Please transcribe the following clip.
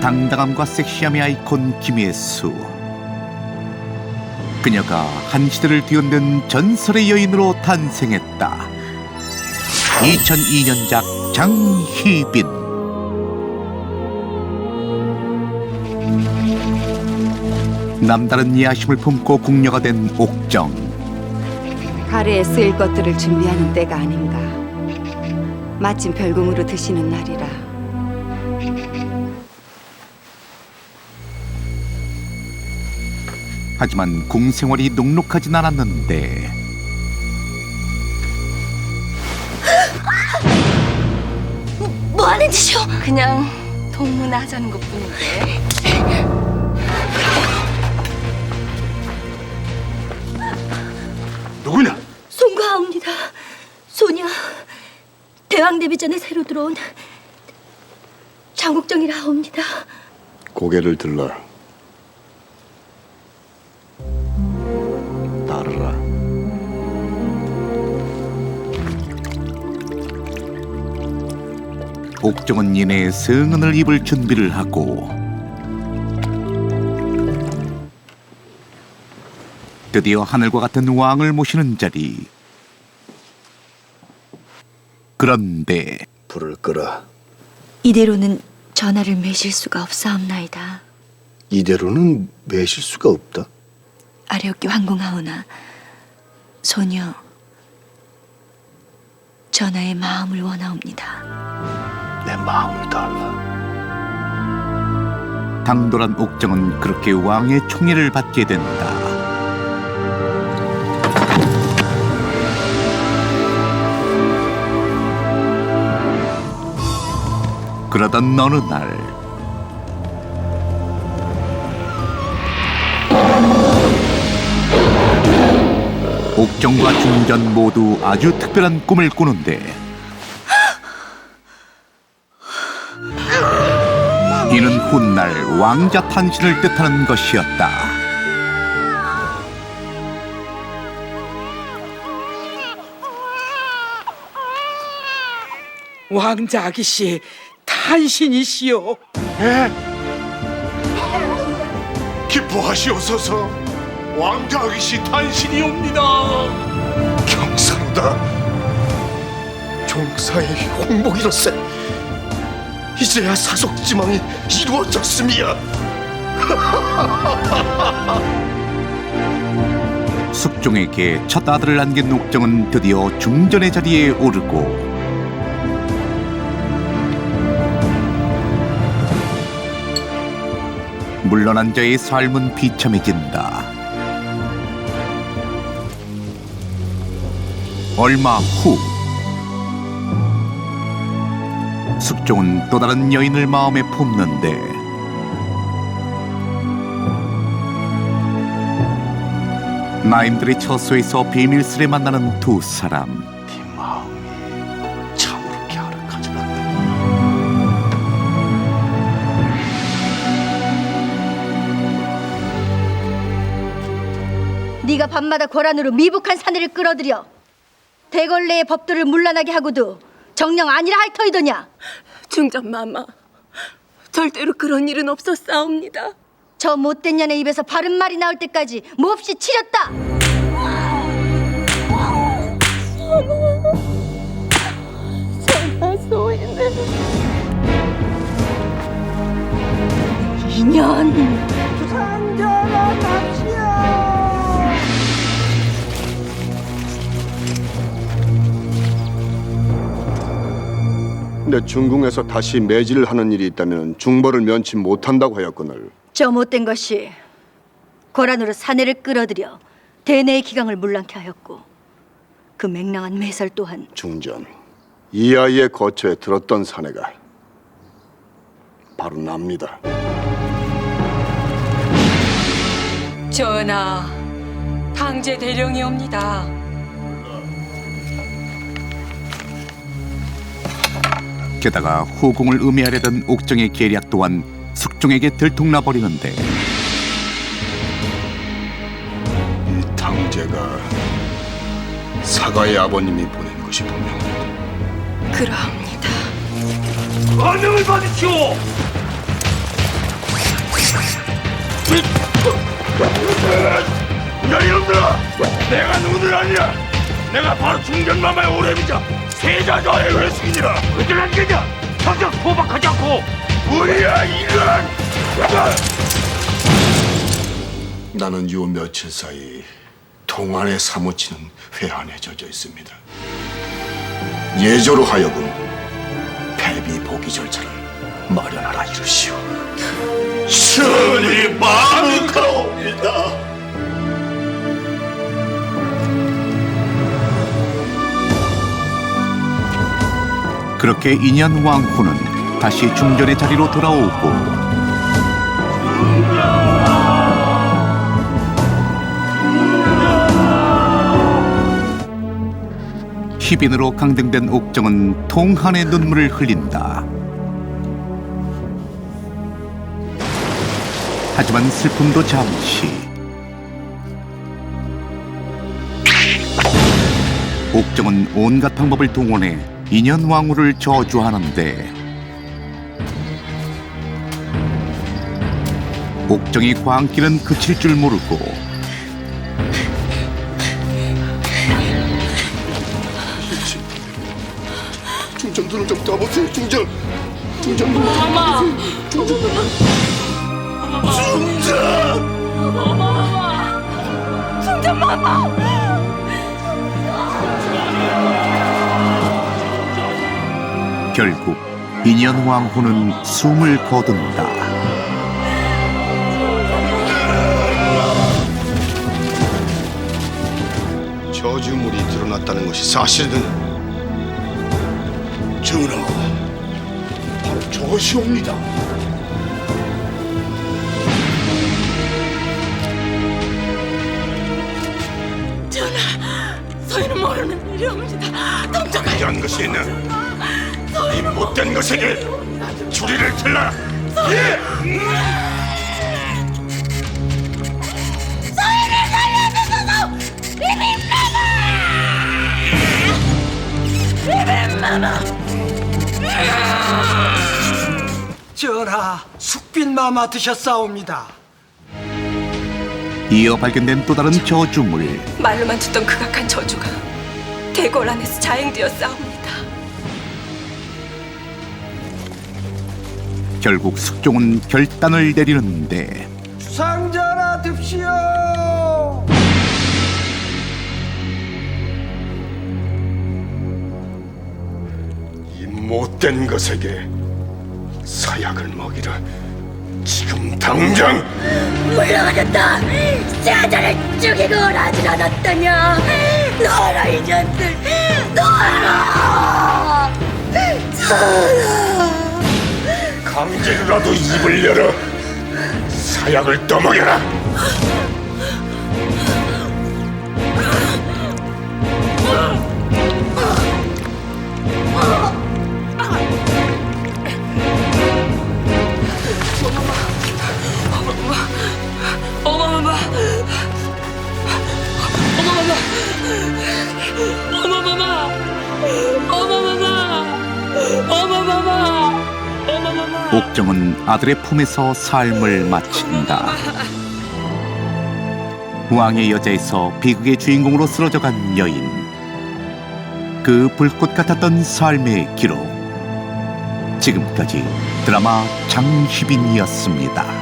당당함과 섹시함의 아이콘 김예수. 그녀가 한 시대를 뒤흔든 전설의 여인으로 탄생했다. 2002년작 장희빈. 남다른 야심을 품고 궁녀가 된 옥정. 가래에 쓰일 것들을 준비하는 때가 아닌가. 마침 별궁으로 드시는 날이라. 하지만 궁 생활이 녹록하진 않았는데 뭐 하는 짓이오? 그냥 동문하자는 것뿐인데. 누구냐? 송가하옵니다. 소녀 대왕 데뷔전에 새로 들어온 장국정이라 하옵니다. 고개를 들러 따르라 옥정은 이내 성은을 입을 준비를 하고 드디어 하늘과 같은 왕을 모시는 자리 그런데 불을 끄라 이대로는 전화를 매실 수가 없사옵나이다. 이대로는 매실 수가 없다 아래옵기 황공하오나 소녀 전하의 마음을 원하옵니다. 내 마음을 달라. 당돌한 옥정은 그렇게 왕의 총애를 받게 된다. 그러던 어느 날 옥정과 중전 모두 아주 특별한 꿈을 꾸는데 이는 훗날 왕자 탄신을 뜻하는 것이었다. 왕자 아기씨 탄신이시여 기뻐하시옵소서. 왕자 아기씨 탄신이옵니다. 경사로다. 종사의 홍복이로세 이제야 사속지망이 이루어졌음이야 숙종에게 첫 아들을 안긴 옥정은 드디어 중전의 자리에 오르고 물러난 자의 삶은 비참해진다. 얼마 후 숙종은 또 다른 여인을 마음에 품는데 나임들의 처소에서 비밀스레 만나는 두 사람. 네 마음이 참으로 갸륵하지 않네. 네가 밤마다 고란으로 미북한 사내를 끌어들여 대걸레의 법도를 물러나게 하고도 정령 아니라 할 터이더냐? 중전마마 절대로 그런 일은 없었사옵니다 저 못된 년의 입에서 바른 말이 나올 때까지 몹시 치렸다. 인연. 내 중궁에서 다시 매질을 하는 일이 있다면 중벌을 면치 못한다고 하였거늘. 저 못된 것이 고란으로 사내를 끌어들여 대내의 기강을 물랑케 하였고 그 맹랑한 매설 또한 중전 이 아이의 거처에 들었던 사내가 바로 납니다. 전하 당제 대령이옵니다 게다가 후궁을 음해하려던 옥정의 계략 또한 숙종에게 들통나 버리는데 이 탕제가 사가의 아버님이 보낸 것이 분명합니다. 그러합니다. 안녕을 받으시오! 야 이놈들아! 내가 누구들 아니야 내가 바로 중전마마의 오래비자 세자저의 외숙이니라 그들 안 되냐? 당장 포박하지 않고. 우리야 이런! 나는 요 며칠 사이 동안에 사무치는 회한에 젖어 있습니다. 예조로 하여금 패비 보기 절차를 마련하라 이르시오. 신이 많으카옵니다 그렇게 인현 왕후는 다시 중전의 자리로 돌아오고 희빈으로 강등된 옥정은 통한의 눈물을 흘린다. 하지만 슬픔도 잠시. 옥정은 온갖 방법을 동원해 인현 왕후를 저주하는데 옥정의 광기는 그칠 줄 모르고 중전 눈을 좀 떠보세요. 중전. 중전 눈을 좀 떠보세요. 중전 눈을. 결국 인현 왕후는 숨을 거둔다. 저주물이 드러났다는 것이 사실은 전하 바로 저것이옵니다 저희는 모르는 일이옵니다. 동정아, 이런 것이 있는 이 못된 것에게 주리를 틀라 예! 전하, 숙빈마마 드셨사옵니다. 이어 발견된 또 다른 저주물. 말로만 듣던 극악한 저주가 대궐 안에서 자행되었사옵니다. 결국 숙종은 결단을 내리는데 상전하 듭시오. 이 못된 것에게 사약을 먹이라 지금 당장 물러가졌다. 세자를 죽이고 나질 않았더냐. 너라 이년들, 너라. 강제로라도 입을 열어. 사약을 떠먹여라 옥정은 아들의 품에서 삶을 마친다. 왕의 여자에서 비극의 주인공으로 쓰러져간 여인. 그 불꽃 같았던 삶의 기록. 지금까지 드라마 장희빈이었습니다.